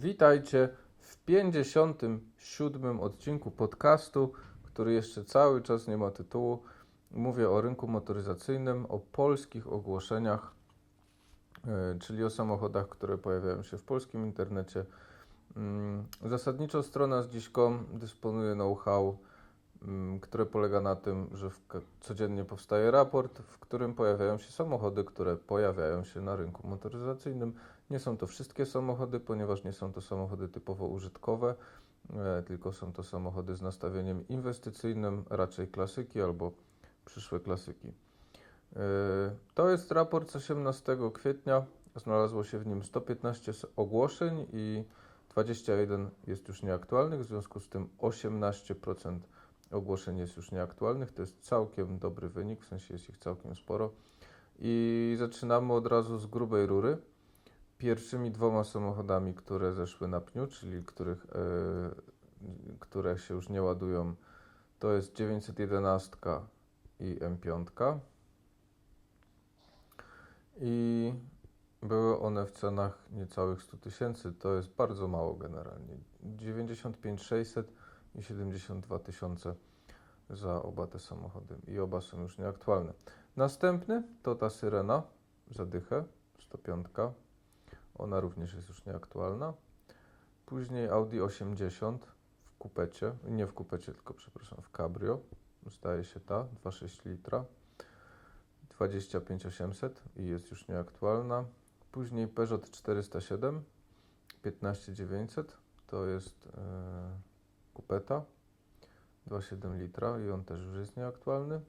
Witajcie w 57 odcinku podcastu, który jeszcze cały czas nie ma tytułu. Mówię o rynku motoryzacyjnym, o polskich ogłoszeniach, e, czyli o samochodach, które pojawiają się w polskim internecie. Mm, Zasadniczo strona z dziś.com dysponuje know-how, mm, które polega na tym, że codziennie powstaje raport, w którym pojawiają się samochody, które pojawiają się na rynku motoryzacyjnym. Nie są to wszystkie samochody, ponieważ nie są to samochody typowo użytkowe, e, tylko są to samochody z nastawieniem inwestycyjnym, raczej klasyki albo przyszłe klasyki. E, To jest raport z 18 kwietnia. Znalazło się w nim 115 s- ogłoszeń i 21 jest już nieaktualnych, w związku z tym 18% ogłoszeń jest już nieaktualnych. To jest całkiem dobry wynik, w sensie jest ich całkiem sporo. I zaczynamy od razu z grubej rury. Pierwszymi dwoma samochodami, które zeszły na pniu, czyli których, e, które się już nie ładują, to jest 911 i M5. I były one w cenach niecałych 100 tysięcy. To jest bardzo mało generalnie. 95 600 i 72 tysiące za oba te samochody. I oba są już nieaktualne. Następny to ta Syrena za dychę, 105. Ona również jest już nieaktualna. Później Audi 80 w kupecie, nie w kupecie, tylko przepraszam, w cabrio. Zdaje się ta, 2,6 litra. 25800 i jest już nieaktualna. Później Peugeot 407 15900 to jest e, kupeta 2,7 litra i on też już jest nieaktualny.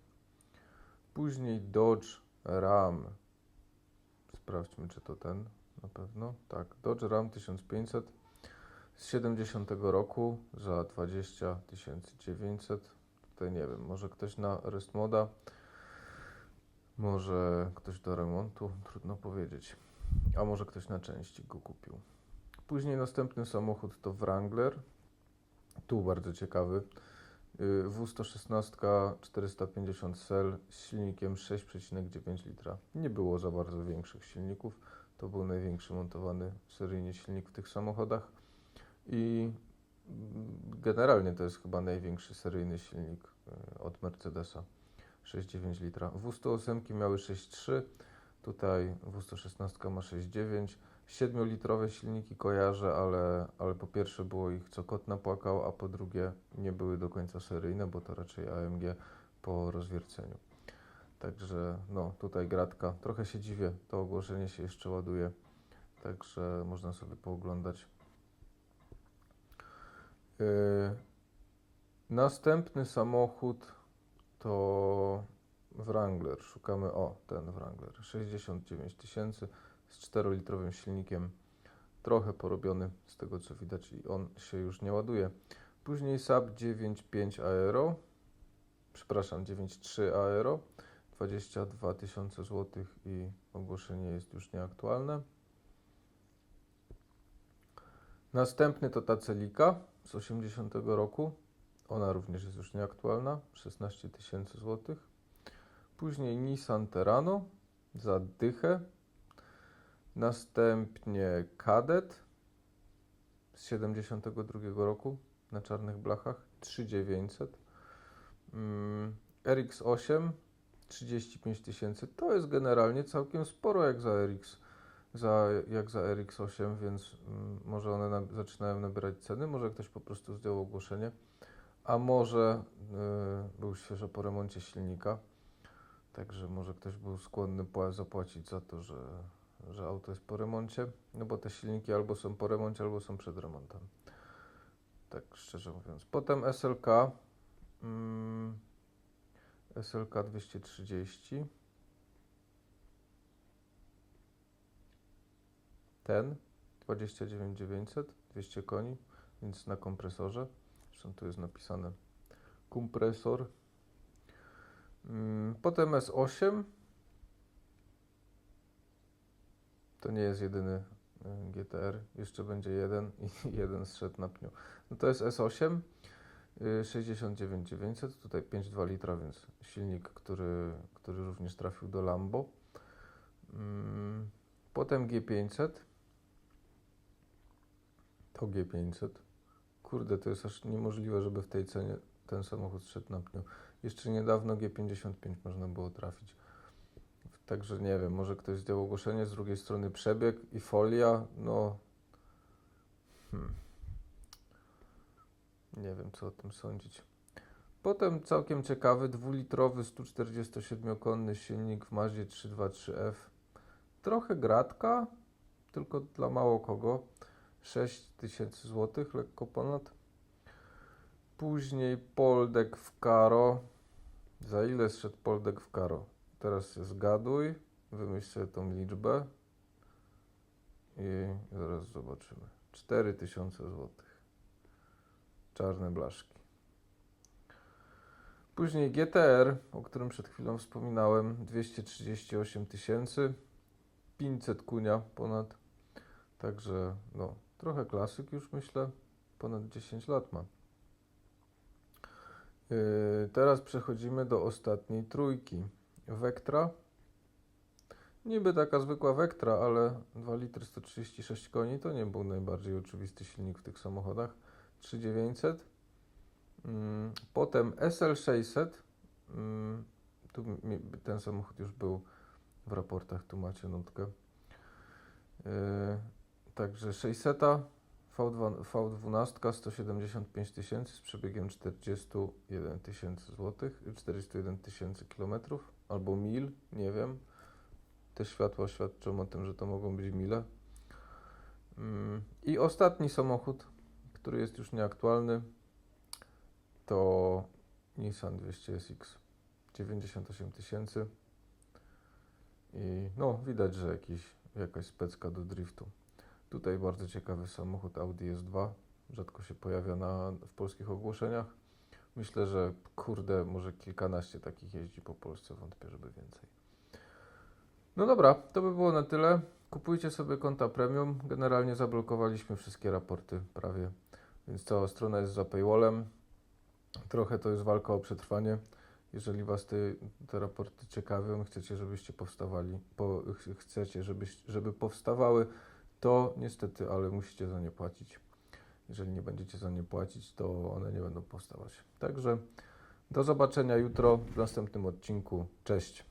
Później Dodge Ram. Sprawdźmy, czy to ten na pewno. Tak, Dodge Ram 1500 z 70 roku za 20 900. Tutaj nie wiem, może ktoś na Restmoda, może ktoś do remontu, trudno powiedzieć. A może ktoś na części go kupił. Później następny samochód to Wrangler. Tu bardzo ciekawy. Y, W116 450 cel z silnikiem 6,9 litra. Nie było za bardzo większych silników. To był największy montowany seryjnie silnik w tych samochodach. I generalnie to jest chyba największy seryjny silnik y, od Mercedesa. 6,9 litra. W108 miały 6,3. Tutaj W116 ma 6,9. 7-litrowe silniki kojarzę, ale, ale po pierwsze było ich co kot napłakał, a po drugie nie były do końca seryjne, bo to raczej AMG po rozwierceniu. Także no tutaj gratka. Trochę się dziwię, to ogłoszenie się jeszcze ładuje, także można sobie pooglądać. Yy, następny samochód to Wrangler. Szukamy, o ten Wrangler. 69 tysięcy z 4-litrowym silnikiem. Trochę porobiony z tego co widać i on się już nie ładuje. Później Saab 9.5 Aero. Przepraszam, 9.3 Aero. 22 tysiące złotych i ogłoszenie jest już nieaktualne. Następny to ta Celika z 80 roku. Ona również jest już nieaktualna. 16 tysięcy złotych. Później Nissan Terrano za dychę. Następnie Kadet z 72 roku na czarnych blachach 3900. Mm, RX8 35 tysięcy. To jest generalnie całkiem sporo jak za RX, za, jak za RX8, więc mm, może one na, zaczynają nabierać ceny. Może ktoś po prostu zdjął ogłoszenie, a może y, był świeżo po remoncie silnika. Także może ktoś był skłonny pła- zapłacić za to, że, że auto jest po remoncie, no bo te silniki albo są po remoncie, albo są przed remontem. Tak szczerze mówiąc. Potem SLK. Mm, SLK 230. Ten 29900, 200 koni, więc na kompresorze. Zresztą tu jest napisane kompresor. Mm, Potem S8. To nie jest jedyny y, GTR. Jeszcze będzie jeden i jeden zszedł na pniu. No to jest S8. Y, 69900. Tutaj 5,2 litra, więc silnik, który, który również trafił do Lambo. Mm, Potem G500. To G500. Kurde, to jest aż niemożliwe, żeby w tej cenie ten samochód szedł na pniu. Jeszcze niedawno G55 można było trafić. Także nie wiem, może ktoś zdjął ogłoszenie, z drugiej strony przebieg i folia, no... Hmm. Nie wiem, co o tym sądzić. Potem całkiem ciekawy, dwulitrowy 147-konny silnik w Mazie 323F. Trochę gratka, tylko dla mało kogo. 6000 zł, lekko ponad. Później Poldek w Karo. Za ile zszedł Poldek w Karo? Teraz się zgaduj, wymyśl sobie tą liczbę i zaraz zobaczymy. 4000 zł. Czarne blaszki. Później GTR, o którym przed chwilą wspominałem, 238 tysięcy, 500 kunia ponad. Także no, trochę klasyk już myślę, ponad 10 lat ma. Yy, teraz przechodzimy do ostatniej trójki. Vectra. Niby taka zwykła Vectra, ale 2 litry 136 koni to nie był najbardziej oczywisty silnik w tych samochodach. 3900. Mm, Potem SL600. Mm, Tu ten samochód już był w raportach, tu macie nutkę. Yy, Także 600, V2, V12 175 tysięcy z przebiegiem 41 tysięcy złotych, 401 tysięcy kilometrów albo mil, nie wiem. Te światła świadczą o tym, że to mogą być mile. Mm, I ostatni samochód, który jest już nieaktualny, to Nissan 200SX 98 tysięcy. I no, widać, że jakiś, jakaś specka do driftu. Tutaj bardzo ciekawy samochód Audi S2. Rzadko się pojawia na, w polskich ogłoszeniach. Myślę, że kurde, może kilkanaście takich jeździ po Polsce, wątpię, żeby więcej. No dobra, to by było na tyle. Kupujcie sobie konta premium. Generalnie zablokowaliśmy wszystkie raporty prawie, więc cała strona jest za paywallem. Trochę to jest walka o przetrwanie. Jeżeli Was te, te raporty ciekawią, chcecie, żebyście powstawali, po, ch- chcecie, żebyś, żeby powstawały, to niestety, ale musicie za nie płacić. Jeżeli nie będziecie za nie płacić, to one nie będą powstawać. Także do zobaczenia jutro w następnym odcinku. Cześć.